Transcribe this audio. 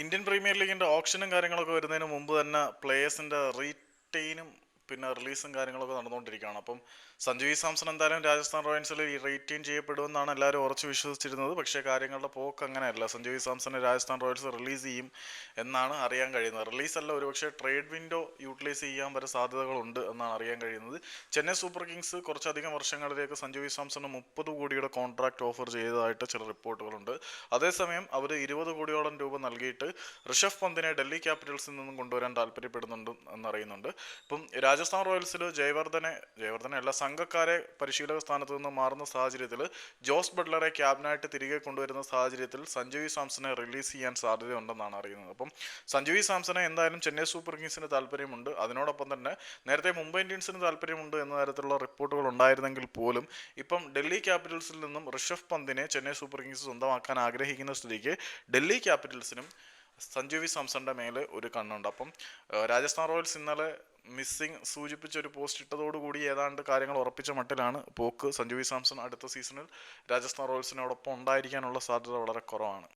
Indian premier ലീഗിന്റെ ഓപ്ഷനും കാര്യങ്ങളൊക്കെ വരുന്നതിന് മുമ്പ് തന്നെ പ്ലേയേഴ്സിന്റെ റീറ്റെയിനും പിന്നെ റിലീസും കാര്യങ്ങളൊക്കെ നടന്നുകൊണ്ടിരിക്കുകയാണ്. അപ്പം സഞ്ജു സാംസൺ എന്തായാലും രാജസ്ഥാൻ റോയൽസിൽ റീറ്റെയിൻ ചെയ്യപ്പെടുമെന്നാണ് എല്ലാവരും ഉറച്ചു വിശ്വസിച്ചിരുന്നത്. പക്ഷേ കാര്യങ്ങളുടെ പോക്ക് അങ്ങനെയല്ല. സഞ്ജു സാംസണെ രാജസ്ഥാൻ റോയൽസ് റിലീസ് ചെയ്യും എന്നാണ് അറിയാൻ കഴിയുന്നത്. റിലീസ് അല്ല ഒരുപക്ഷെ ട്രേഡ് വിൻഡോ യൂട്ടിലൈസ് ചെയ്യാൻ വരെ സാധ്യതകളുണ്ട് എന്നാണ് അറിയാൻ കഴിയുന്നത്. ചെന്നൈ സൂപ്പർ കിങ്സ് കുറച്ചധികം വർഷങ്ങളിലേക്ക് സഞ്ജു വി സാംസണ് മുപ്പത് കോടിയുടെ കോൺട്രാക്ട് ഓഫർ ചെയ്തതായിട്ട് ചില റിപ്പോർട്ടുകളുണ്ട്. അതേസമയം അവർ ഇരുപത് കോടിയോളം രൂപ നൽകിയിട്ട് ഋഷഭ് പന്തിനെ ഡൽഹി ക്യാപിറ്റൽസിൽ നിന്നും കൊണ്ടുവരാൻ താല്പര്യപ്പെടുന്നുണ്ട് എന്നറിയുന്നുണ്ട്. ഇപ്പം രാജസ്ഥാൻ റോയൽസിൽ ജയവർദ്ധനെ ജയവർദ്ധനെ അല്ല സംഘക്കാരെ പരിശീലക സ്ഥാനത്ത് നിന്ന് മാറുന്ന സാഹചര്യത്തിൽ ജോസ് ബട്ട്ലറെ ക്യാബിനായിട്ട് തിരികെ കൊണ്ടുവരുന്ന സാഹചര്യത്തിൽ സഞ്ജു സാംസനെ റിലീസ് ചെയ്യാൻ സാധ്യതയുണ്ടെന്നാണ് അറിയുന്നത്. അപ്പം സഞ്ജു സാംസനെ എന്തായാലും ചെന്നൈ സൂപ്പർ കിങ്സിന് താല്പര്യമുണ്ട്. അതിനോടൊപ്പം തന്നെ നേരത്തെ മുംബൈ ഇന്ത്യൻസിന് താല്പര്യമുണ്ട് എന്ന തരത്തിലുള്ള റിപ്പോർട്ടുകൾ ഉണ്ടായിരുന്നെങ്കിൽ പോലും ഇപ്പം ഡൽഹി ക്യാപിറ്റൽസിൽ നിന്നും ഋഷഭ് പന്തിനെ ചെന്നൈ സൂപ്പർ കിങ്സ് സ്വന്തമാക്കാൻ ആഗ്രഹിക്കുന്ന സ്ഥിതിക്ക് ഡൽഹി ക്യാപിറ്റൽസിനും സഞ്ജു വി സാംസന്റെ മേലെ ഒരു കണ്ണുണ്ട്. അപ്പം രാജസ്ഥാൻ റോയൽസ് ഇന്നലെ മിസ്സിംഗ് സൂചിപ്പിച്ച ഒരു പോസ്റ്റ് ഇട്ടതോടുകൂടി ഏതാണ്ട് കാര്യങ്ങൾ ഉറപ്പിച്ച മട്ടിലാണ് പോക്ക്. സഞ്ജു വി സാംസൺ അടുത്ത സീസണിൽ രാജസ്ഥാൻ റോയൽസിനോടൊപ്പം ഉണ്ടായിരിക്കാനുള്ള സാധ്യത വളരെ കുറവാണ്.